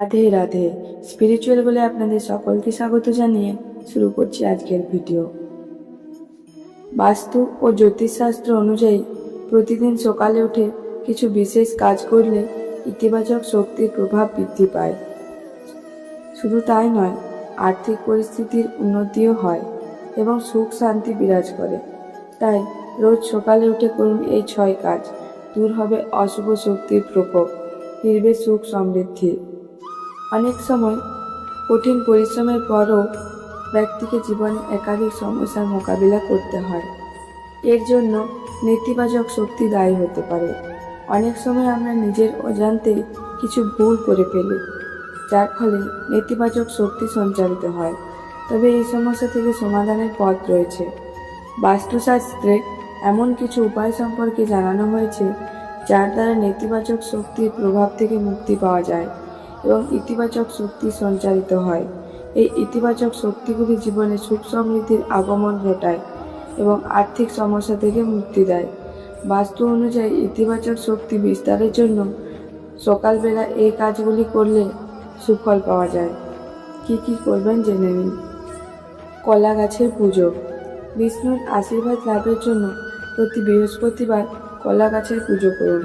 Radhe Radhe. Spiritual বলে আপনাদের সকলকে স্বাগত জানিয়ে শুরু করছি আজকের ভিডিও। বাস্তু ও জ্যোতিষশাস্ত্র অনুযায়ী প্রতিদিন সকালে উঠে কিছু বিশেষ কাজ করলে ইতিবাচক শক্তির প্রভাব বৃদ্ধি পায়। শুধু তাই নয়, আর্থিক পরিস্থিতির উন্নতিও হয় এবং সুখ শান্তি বিরাজ করে। তাই রোজ সকালে উঠে করুন এই ছয় কাজ। দূর হবে অশুভ শক্তির প্রকোপ, ফিরবে সুখ সমৃদ্ধি। অনেক সময় কঠিন পরিশ্রমের পরও ব্যক্তিকে জীবনে একাধিক সমস্যার মোকাবিলা করতে হয়। এর জন্য নেতিবাচক শক্তি দায়ী হতে পারে। অনেক সময় আমরা নিজের অজান্তেই কিছু ভুল করে ফেলি, যার ফলে নেতিবাচক শক্তি সঞ্চারিত হয়। তবে এই সমস্যা থেকে সমাধানের পথ রয়েছে। বাস্তুশাস্ত্রে এমন কিছু উপায় সম্পর্কে জানানো হয়েছে, যার দ্বারা নেতিবাচক শক্তির প্রভাব থেকে মুক্তি পাওয়া যায়। এবং ইতিবাচক শক্তি সঞ্চারিত হয়। এই ইতিবাচক শক্তিগুলি জীবনে সুখ সমৃদ্ধির আগমন ঘটায় এবং আর্থিক সমস্যা থেকে মুক্তি দেয়। বাস্তু অনুযায়ী ইতিবাচক শক্তি বিস্তারের জন্য সকালবেলা এই কাজগুলি করলে সুফল পাওয়া যায়। কি কি করবেন জেনে নিন। কলা গাছের পুজো। বিষ্ণুর আশীর্বাদ লাভের জন্য প্রতি বৃহস্পতিবার কলা গাছের পুজো করুন।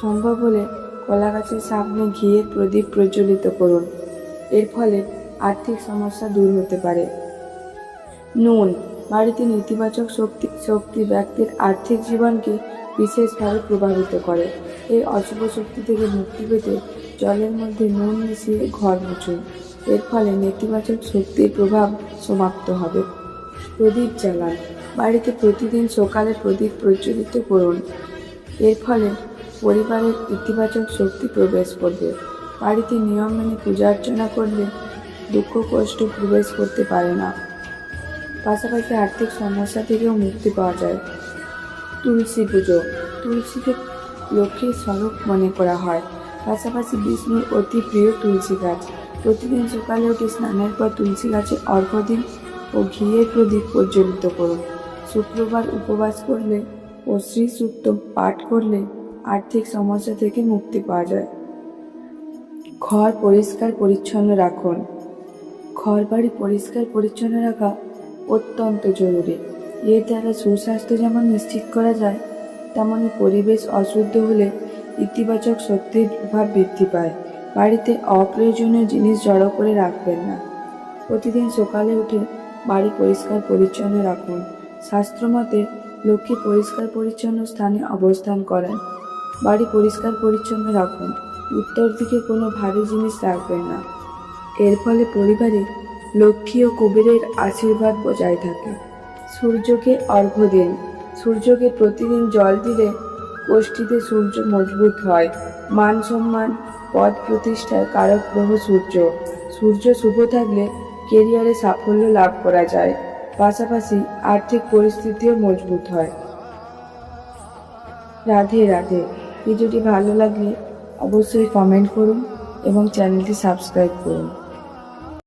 সম্ভব হলে কলা গাছের সামনে ঘিয়ের প্রদীপ প্রজ্বলিত করুন। এর ফলে আর্থিক সমস্যা দূর হতে পারে। নুন, বাড়িতে নেতিবাচক শক্তি শক্তি ব্যক্তির আর্থিক জীবনকে বিশেষভাবে প্রভাবিত করে। এই অশুভ শক্তি থেকে মুক্তি পেতে জলের মধ্যে নুন মিশিয়ে ঘর মুছুন। এর ফলে নেতিবাচক শক্তির প্রভাব সমাপ্ত হবে। প্রদীপ জ্বালান। বাড়িতে প্রতিদিন সকালে প্রদীপ প্রজ্বলিত করুন। এর ফলে পরিবারের ইতিবাচক শক্তি প্রবেশ করবে। বাড়িতে নিয়ম মেনে পূজা অর্চনা করলে দুঃখ, কষ্ট প্রবেশ করতে পারে না। পাশাপাশি আর্থিক সমস্যা থেকেও মুক্তি পাওয়া যায়। তুলসী পুজো, তুলসীকে লক্ষ্মীর স্বরূপ মনে করা হয়। পাশাপাশি বিষ্ণুর অতি প্রিয় তুলসী গাছ। প্রতিদিন সকালে উঠে স্নানের পর তুলসী গাছে অর্ঘ্য দিন ও ঘিয়ের প্রদীপ প্রজ্বলিত করুন। শুক্রবার উপবাস করলে ও শ্রী সূক্ত পাঠ করলে আর্থিক সমস্যা থেকে মুক্তি পাওয়া যায়। ঘর পরিষ্কার পরিচ্ছন্ন রাখুন। ঘর বাড়ি পরিষ্কার পরিচ্ছন্ন রাখা অত্যন্ত জরুরি। এর দ্বারা সুস্বাস্থ্য যেমন নিশ্চিত করা যায় তেমনই পরিবেশ অশুদ্ধ হলে ইতিবাচক শক্তির প্রভাব বৃদ্ধি পায়। বাড়িতে অপ্রয়োজনীয় জিনিস জড়ো করে রাখবেন না। প্রতিদিন সকালে উঠে বাড়ি পরিষ্কার পরিচ্ছন্ন রাখুন। শাস্ত্রমতে, লক্ষ্মী পরিষ্কার পরিচ্ছন্ন স্থানে অবস্থান করেন। বাড়ি পরিষ্কার পরিচ্ছন্ন রাখুন। উত্তর দিকে কোনো ভারী জিনিস রাখবেন না। এর ফলে পরিবারে লক্ষ্মী ও কুবেরের আশীর্বাদ বজায় থাকে। সূর্যকে অর্ঘ্য দিন। সূর্যকে প্রতিদিন জল দিলে গোষ্ঠীতে সূর্য মজবুত হয়। মান সম্মান, পদ প্রতিষ্ঠার কারক গ্রহ সূর্য। সূর্য শুভ থাকলে কেরিয়ারে সাফল্য লাভ করা যায়। পাশাপাশি আর্থিক পরিস্থিতিও মজবুত হয়। রাধে রাধে। ভিডিওটি ভালো লাগলে অবশ্যই কমেন্ট করুন এবং চ্যানেলটি সাবস্ক্রাইব করুন।